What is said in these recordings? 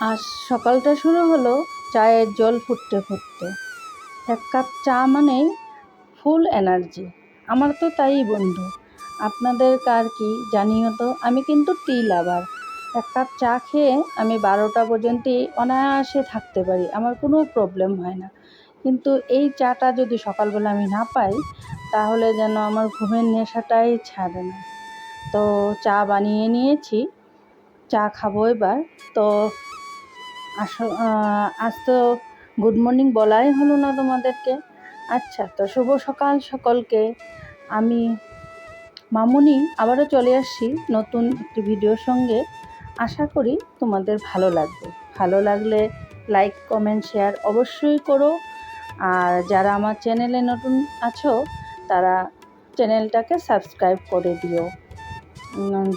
আজ সকালটা শুরু হলো চায়ের জল ফুটতে ফুটতে। এক কাপ চা মানেই ফুল এনার্জি। আমার তো তাই বন্ধু। আপনাদের কার কি জানিও তো, আমি কিন্তু টি লাভার। এক কাপ চা খেয়ে আমি বারোটা পর্যন্তই অনায়াসে থাকতে পারি, আমার কোনো প্রবলেম হয় না। কিন্তু এই চাটা যদি সকালবেলা আমি না পাই, তাহলে যেন আমার ঘুমের নেশাটাই ছাড়ে না। তো চা বানিয়ে নিয়েছি, চা খাব এবার। তো আস আজ তো গুড মর্নিং বলাই হলো না তোমাদেরকে। আচ্ছা তো শুভ সকাল সকলকে। আমি মামুনি, আবারও চলে আসছি নতুন একটি ভিডিওর সঙ্গে। আশা করি তোমাদের ভালো লাগবে। ভালো লাগলে লাইক কমেন্ট শেয়ার অবশ্যই করো। আর যারা আমার চ্যানেলে নতুন আছো, তারা চ্যানেলটাকে সাবস্ক্রাইব করে দিও।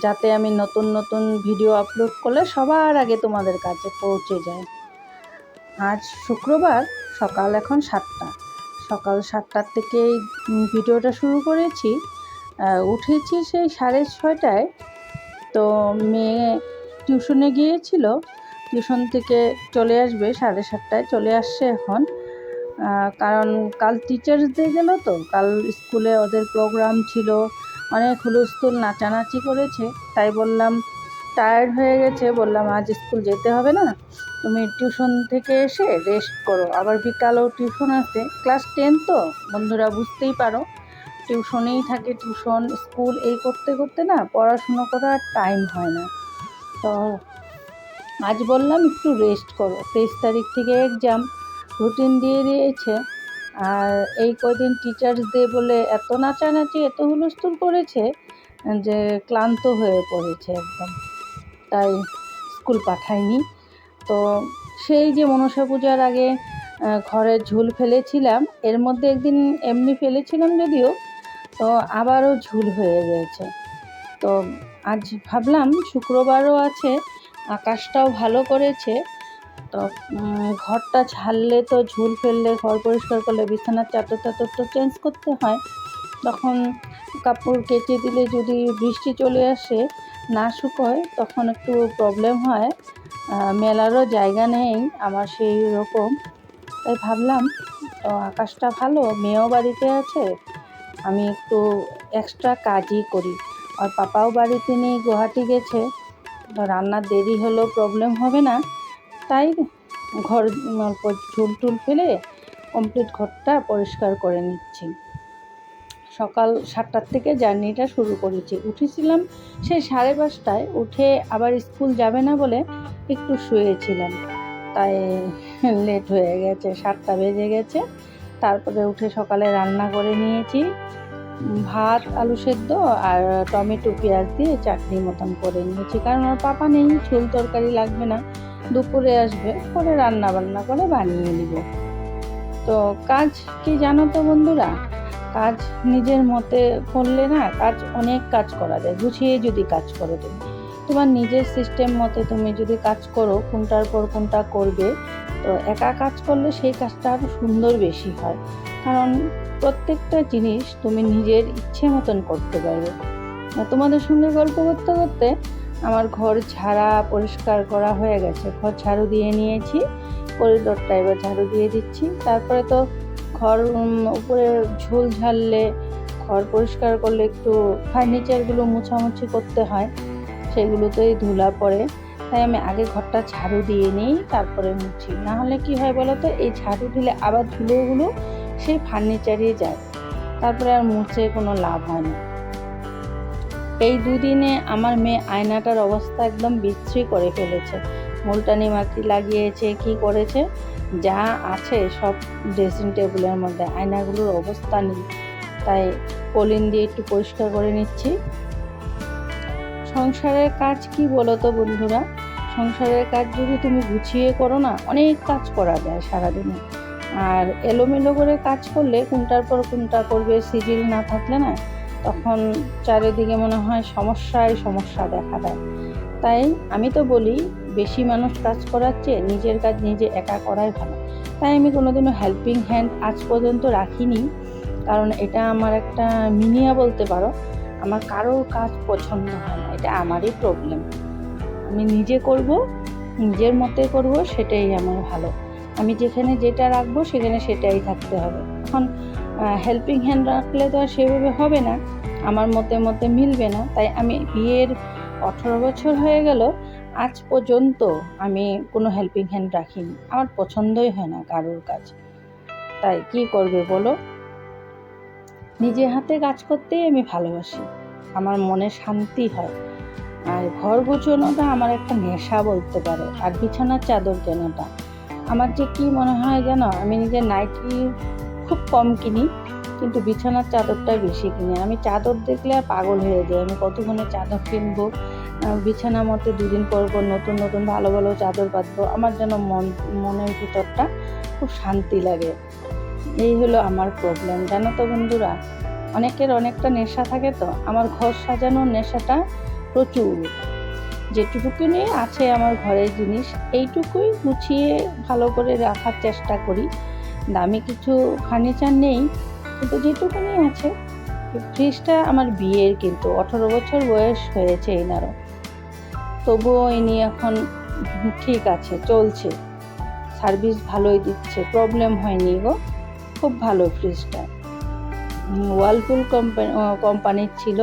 যাতে আমি নতুন নতুন ভিডিও আপলোড করলে সবার আগে তোমাদের কাছে পৌঁছে যায়। আজ শুক্রবার, সকাল এখন সাতটা। সকাল সাতটার থেকে ভিডিওটা শুরু করেছি। উঠেছি সেই সাড়ে ছয়টায়। তো মেয়ে টিউশনে গিয়েছিল। টিউশন থেকে চলে আসবে, সাড়ে সাতটায় চলে আসছে এখন। কারণ কাল টিচার্স ডে গেল তো। কাল স্কুলে ওদের প্রোগ্রাম ছিল। অনেক হুলস্থুল নাচানাচি করেছে, তাই বললাম টায়ার্ড হয়ে গেছে? বললাম, আজ স্কুল যেতে হবে না। তুমি টিউশন থেকে এসে রেস্ট করো। আবার বিকালেও টিউশন আছে। ক্লাস টেন তো? বন্ধুরা, বুঝতেই পারো। টিউশনেই থাকে টিউশন, স্কুল এই করতে করতে না পড়াশুনো করার টাইম হয় না। তো আজ বললাম, একটু রেস্ট করো। তেইশ তারিখ থেকে এক্সাম রুটিন দিয়ে দিয়েছে। আর এই কদিন টিচার্স ডে বলে এত নাচানাচি, এত হুলস্থুল করেছে যে ক্লান্ত হয়ে পড়েছে একদম। তাই স্কুল পাঠায়নি। তো সেই যে মনসা পূজার আগে ঘরে ঝুল ফেলেছিলাম, এর মধ্যে একদিন এমনি ফেলেছিলাম যদিও, তো আবারও ঝুল হয়ে গেছে। তো আজ ভাবলাম শুক্রবারও আছে, আকাশটাও ভালো করেছে তো ঘরটা ছাড়লে তো, ঝুল ফেললে, ঘর পরিষ্কার করলে, বিছানার চাদর টাদর তো চেঞ্জ করতে হয়। তখন কাপড় কেচে দিলে যদি বৃষ্টি চলে আসে, না শুকোয়, তখন একটু প্রবলেম হয়। মেলারও জায়গা নেই, আমার সেই রকম। তাই ভাবলাম, তো আকাশটা ভালো, মেয়েও বাড়িতে আছে, আমি একটু এক্সট্রা কাজই করি। আর পাপাও বাড়িতে নেই, গুয়াহাটি গেছে, তো রান্নার দেরি হলেও প্রবলেম হবে না। তাই ঘর অল্প ঝুল টুল ফেলে কমপ্লিট ঘরটা পরিষ্কার করে নিচ্ছি। সকাল সাতটার থেকে জার্নিটা শুরু করেছি। উঠেছিলাম সেই সাড়ে পাঁচটায়, উঠে আবার স্কুল যাবে না বলে একটু শুয়েছিলাম। তাই লেট হয়ে গেছে, সাতটা বেজে গেছে। তারপরে উঠে সকালে রান্না করে নিয়েছি। ভাত, আলু সেদ্ধ আর টমেটো, পেঁয়াজ দিয়ে চাটনি মতন করে নিয়েছি। কারণ ওর পাপা নেই, ঝোল তরকারি লাগবে না। দুপুরে আসবে, পরে রান্না বান্না করে বানিয়ে নিব। তো কাজ কি জানো তো বন্ধুরা? কাজ নিজের মতে করলে না কাজ অনেক কাজ করা যায়, গুছিয়ে যদি কাজ করো তুমি। তোমার নিজের সিস্টেম মতে তুমি যদি কাজ করো, কোনটার পর কোনটা করবে, তো একা কাজ করলে সেই কাজটা আরও সুন্দর বেশি হয়। কারণ প্রত্যেকটা জিনিস তুমি নিজের ইচ্ছে মতন করতে পারবে। তোমাদের সঙ্গে গল্প করতে করতে আমার ঘর ঝাড়া পরিষ্কার করা হয়ে গেছে। ঘর ঝাড়ু দিয়ে নিয়েছি, করিডোরটা এবার ঝাড়ু দিয়ে দিচ্ছি। তারপরে তো ঘর উপরে ঝোল ঝাড়লে, ঘর পরিষ্কার করলে একটু ফার্নিচারগুলো মোছামুছি করতে হয়, সেগুলোতেই ধুলা পড়ে। তাই আমি আগে ঘরটা ঝাড়ু দিয়ে নিই, তারপরে মুছি। নাহলে কি হয় বলো তো এই ঝাড়ু দিলে আবার ধুলোগুলো সেই ফার্নিচারে যায়। তারপরে আর মুছে কোনো লাভ হয় না। এই দুদিনে আমার মেয়ে আয়নাটার অবস্থা একদম বিচ্ছিরি করে ফেলেছে। মুলটানি মাটি লাগিয়েছে, কি করেছে? যা আছে সব ড্রেসিং টেবিলের মধ্যে। আয়নাগুলোর অবস্থা নেই। তাই কলিন দিয়ে একটু পরিষ্কার করে নিচ্ছি। সংসারের কাজ কি বলো তো বন্ধুরা? সংসারের কাজ যদি তুমি গুছিয়ে করো না, অনেক কাজ করা যায় সারাদিনে। আর এলোমেলো করে কাজ করলে কোনটার পর কোনটা করবে, সিজিল না থাকলে না তখন চারিদিকে মনে হয় সমস্যায় সমস্যা দেখা দেয়। তাই আমি তো বলি, বেশি মানুষ কাজ করার চেয়ে নিজের কাজ নিজে একা করাই ভালো। তাই আমি কোনোদিনও হেল্পিং হ্যান্ড আজ পর্যন্ত রাখিনি। কারণ এটা আমার একটা মিনিয়া বলতে পারো, আমার কারোর কাজ পছন্দ হয় না, এটা আমারই প্রবলেম আমি নিজে করব, নিজের মতে করব, সেটাই আমার ভালো। আমি যেখানে যেটা রাখব, সেখানে সেটাই থাকতে হবে। এখন হেল্পিং হ্যান্ড রাখলে তো আর সেভাবে হবে না। আমার মতে মতে মিলবে না। তাই আমি বিয়ের আঠেরো বছর হয়ে গেল, আজ পর্যন্ত আমি কোনো হেল্পিং হ্যান্ড রাখিনি। আমার পছন্দই হয় না কারোর কাজ। তাই কি করবে বলো? নিজে হাতে কাজ করতেই আমি ভালোবাসি। আমার মনে শান্তি হয়। আর ঘর গোছানোটা আমার একটা নেশা বলতে পারো, আর বিছানার চাদর কেনাটা। আমার যে কি মনে হয় জানো? আমি নিজের নাইটি খুব কম কিনি, কিন্তু বিছানার চাদরটাই বেশি কিনি। আমি চাদর দেখলে পাগল হয়ে যাই। আমি কতক্ষণে চাদর কিনবো? বিছানা মতে দুদিন পর পর নতুন নতুন, ভালো ভালো চাদর পাতবো আমার যেন মন, মনের ভিতরটা খুব শান্তি লাগে। এই হলো আমার প্রবলেম জানো তো বন্ধুরা, অনেকের অনেকটা নেশা থাকে তো। আমার ঘর সাজানোর নেশাটা প্রচুর। যেটুকু নিয়ে আছে আমার ঘরের জিনিস, এইটুকুই গুছিয়ে ভালো করে রাখার চেষ্টা করি। দামি কিছু ফার্নিচার নেই, কিন্তু যেটুকুনি আছে, ফ্রিজটা আমার বিয়ের কিন্তু আঠেরো বছর বয়স হয়েছে এনারও। তবুও ইনি এখন ঠিক আছে, চলছে। সার্ভিস ভালোই দিচ্ছে প্রবলেম হয়নি গো। খুব ভালো ফ্রিজটা ওয়ালপুল কোম্পানি কোম্পানির ছিল।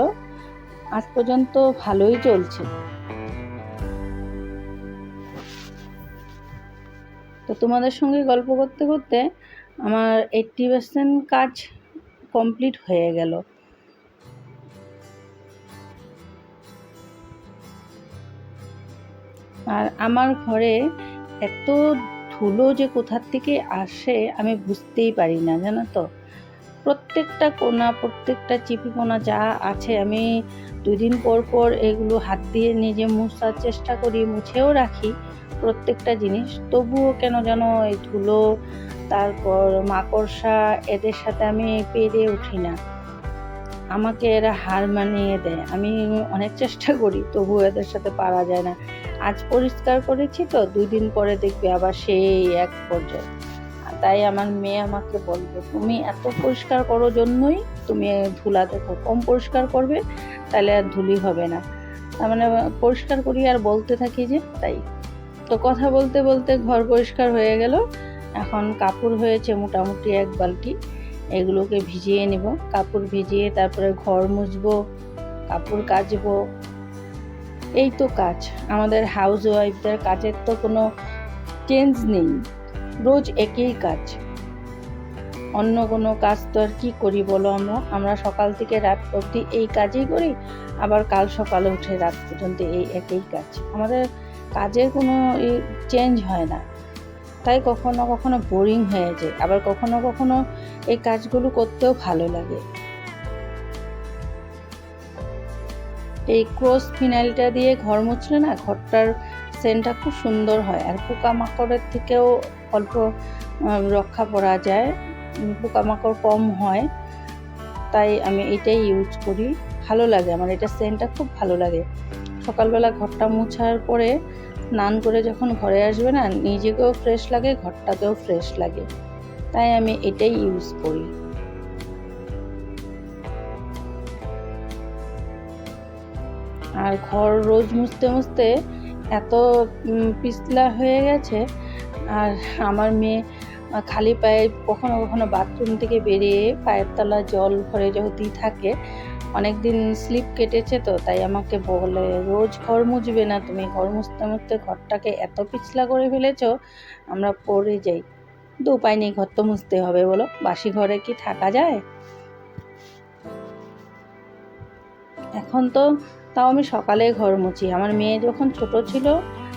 আজ পর্যন্ত ভালোই চলছে। তো তোমাদের সঙ্গে গল্প করতে করতে আমার এইট্টি পার্সেন্ট কাজ কমপ্লিট হয়ে গেল। আর আমার ঘরে এত ধুলো যে কোথার থেকে আসে আমি বুঝতেই পারি না, জানো তো? প্রত্যেকটা কোনা, প্রত্যেকটা চিপি কোনা যা আছে আমি দুদিন পর পর এগুলো হাত দিয়ে নিজে মুছার চেষ্টা করি, মুছেও রাখি। প্রত্যেকটা জিনিস। তবুও কেন যেন এই ধুলো, তারপর মাকড়সা এদের সাথে আমি পেরে উঠি না। আমাকে এরা হার মানিয়ে দেয়। আমি অনেক চেষ্টা করি, তবুও এদের সাথে পারা যায় না। আজ পরিষ্কার করেছি তো দুই দিন পরে দেখবে আবার সেই এক পর্যায়ে। তাই আমার মেয়ে আমাকে বলবে, তুমি এত পরিষ্কার করো জন্যই তুমি ধুলা দেখো। কম পরিষ্কার করবে, তাহলে আর ধুলি হবে না। তার মানে পরিষ্কার করি আর বলতে থাকি যে, তাই। তো কথা বলতে বলতে ঘর পরিষ্কার হয়ে গেল। এখন কাপড় হয়েছে মোটামুটি এক বালতি। এগুলোকে ভিজিয়ে নেব। কাপড় ভিজিয়ে তারপরে ঘর মুছবো, কাপড় কাচবো। এই তো কাজ। আমাদের হাউস ওয়াইফদের কাজের তো কোনো চেঞ্জ নেই। রোজ একই কাজ। অন্য কোনো কাজ তো আর কী করি বলো আমরা আমরা সকাল থেকে রাত অবধি এই কাজই করি, আবার কাল সকালে উঠে রাত পর্যন্ত এই একই কাজ। আমাদের কাজের কোনো চেঞ্জ হয় না। তাই কখনো কখনো বোরিং হয়ে যায়। আবার কখনো কখনো এই কাজগুলো করতেও ভালো লাগে। এই ক্রস ফিনাইলটা দিয়ে ঘর মুছলে না ঘরটার সেন্টটা খুব সুন্দর হয়। আর পোকামাকড়ের থেকেও অল্প রক্ষা করা যায়। পোকামাকড় কম হয়। তাই আমি এটাই ইউজ করি। ভালো লাগে। আমার এটা সেন্টটা খুব ভালো লাগে। সকালবেলা ঘরটা মুছার পরে স্নান করে যখন ঘরে আসবে না, নিজেকেও ফ্রেশ লাগে ঘরটাকেও ফ্রেশ লাগে। তাই আমি এটাই ইউজ করি। আর ঘর রোজ মুছতে মুছতে এত পিছলা হয়ে গেছে, আর আমার মেয়ে খালি পায়ে কখনো কখনো বাথরুম থেকে বেরিয়ে পায়ের তলা জল ভরে যদি থাকে অনেক দিন স্লিপ কেটেছে তো, তাই আমাকে বলে, রোজ ঘর মুছবে না, তুমি ঘর মুছতে মুছতে ঘরটাকে এত পিছলা করে ফেলেছ, আমরা পড়ে যাই। কিন্তু উপায় নেই, ঘর তো মুছতে হবে, বলো, বাসি ঘরে কি থাকা যায়? এখন তো তাও আমি সকালে ঘর মুছি। আমার মেয়ে যখন ছোট ছিল,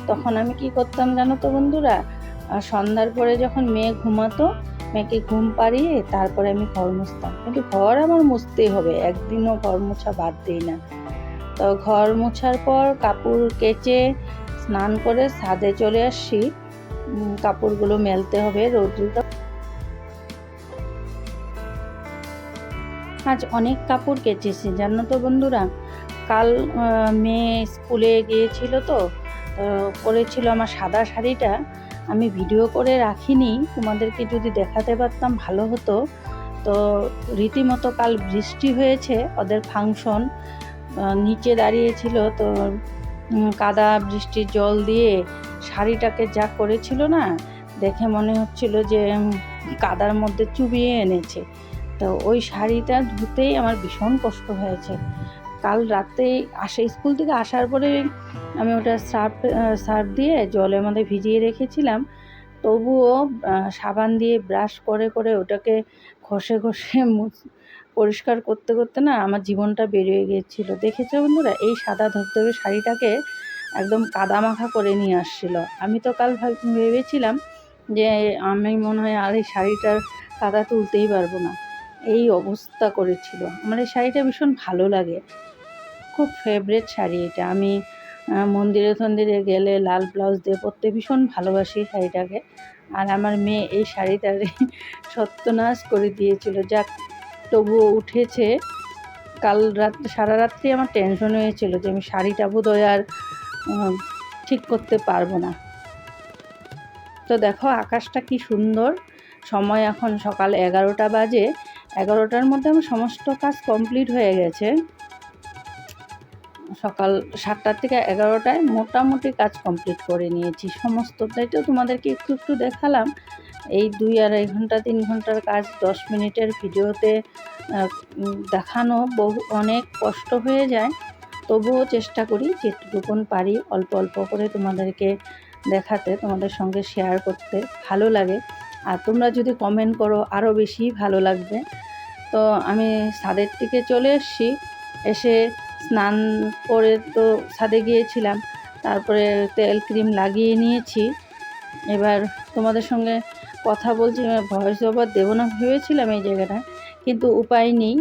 তখন আমি কি করতাম জানো তো বন্ধুরা? সন্ধ্যার পরে যখন মেয়ে ঘুমাতো, মেয়েকে ঘুম পাড়িয়ে তারপরে আমি ঘর মুছতাম। কিন্তু ঘর আমার মুছতেই হবে, একদিনও ঘর মোছা বাদ দিই না। তো ঘর মোছার পর কাপড় কেচে, স্নান করে ছাদে চলে আসছি কাপড়গুলো মেলতে হবে রোদ্রুটা আজ অনেক কাপড় কেচেছি, জানো তো বন্ধুরা? কাল মেয়ে স্কুলে গিয়েছিল তো করেছিল আমার সাদা শাড়িটা। আমি ভিডিও করে রাখিনি, তোমাদেরকে যদি দেখাতে পারতাম ভালো হতো। তো রীতিমতো কাল বৃষ্টি হয়েছে, ওদের ফাংশন নিচে দাঁড়িয়েছিল তো কাদা বৃষ্টির জল দিয়ে শাড়িটাকে যা করেছিল না, দেখে মনে হচ্ছিল যে কাদার মধ্যে চুবিয়ে এনেছে। তো ওই শাড়িটা ধুতেই আমার ভীষণ কষ্ট হয়েছে। কাল রাতে আসে, স্কুল থেকে আসার পরে আমি ওটা সার্ফ সার্ফ দিয়ে জলের মধ্যে ভিজিয়ে রেখেছিলাম। তবুও সাবান দিয়ে ব্রাশ করে করে ওটাকে ঘষে ঘষে পরিষ্কার করতে করতে না আমার জীবনটা বেরিয়ে গিয়েছিল। দেখেছ বন্ধুরা, এই সাদা ধবধবে শাড়িটাকে একদম কাদা মাখা করে নিয়ে আসছিল। আমি তো কাল ভাব- ভেবেছিলাম যে আমি মনে হয় আর এই শাড়িটার কাদা তুলতেই পারব না। এই অবস্থা করেছিল। আমার এই শাড়িটা ভীষণ ভালো লাগে। খুব ফেভারেট শাড়ি এটা। আমি মন্দিরে টন্দিরে গেলে লাল ব্লাউজ দিয়ে পরতে ভীষণ ভালোবাসি শাড়িটাকে। আর আমার মেয়ে এই শাড়িটার সত্যনাশ করে দিয়েছিল। যাক, তবুও উঠেছে। কাল রাত, সারা রাত্রি আমার টেনশন হয়েছিল যে আমি শাড়িটা বোধহয় আর ঠিক করতে পারব না। তো দেখো আকাশটা কি সুন্দর। সময় এখন সকাল এগারোটা বাজে। এগারোটার মধ্যে আমার সমস্ত কাজ কমপ্লিট হয়ে গেছে। সকাল সাতটার থেকে এগারোটায় মোটামুটি কাজ কমপ্লিট করে নিয়েছি। সমস্তটাই তো তোমাদেরকে একটু একটু দেখালাম। এই দুই আড়াই ঘণ্টা, তিন ঘণ্টার কাজ, দশ মিনিটের ভিডিওতে দেখানো বহু, অনেক কষ্ট হয়ে যায়। তবুও চেষ্টা করি যেটুকুন পারি অল্প অল্প করে তোমাদেরকে দেখাতে, তোমাদের সঙ্গে শেয়ার করতে ভালো লাগে। আর তোমরা যদি কমেন্ট করো আরও বেশি ভালো লাগবে। তো আমি ছাদের থেকে চলে এসেছি। এসে স্নান করে তো ছাদে গিয়েছিলাম। তারপরে তেল ক্রিম লাগিয়ে নিয়েছি। এবার তোমাদের সঙ্গে কথা বলছি ভয়েস ওভার দেবো না ভেবেছিলাম এই জায়গাটায় কিন্তু উপায় নেই।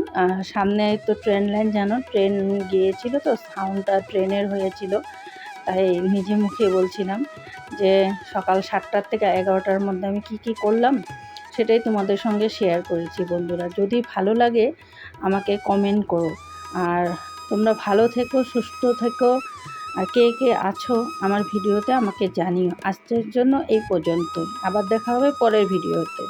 সামনে তো ট্রেন লাইন জানো? ট্রেন গিয়েছিল তো সাউন্ডটা ট্রেনের হয়েছিল। তাই নিজে মুখে বলছিলাম যে সকাল সাতটার থেকে এগারোটার মধ্যে আমি কি কি করলাম, সেটাই তোমাদের সঙ্গে শেয়ার করেছি বন্ধুরা। যদি ভালো লাগে আমাকে কমেন্ট করো। আর তোমরা ভালো থেকো, সুস্থ থেকো। আর কে কে আছো আমার ভিডিওতে আমাকে জানিও। আজকের জন্য এই পর্যন্ত আবার দেখা হবে পরের ভিডিওতে।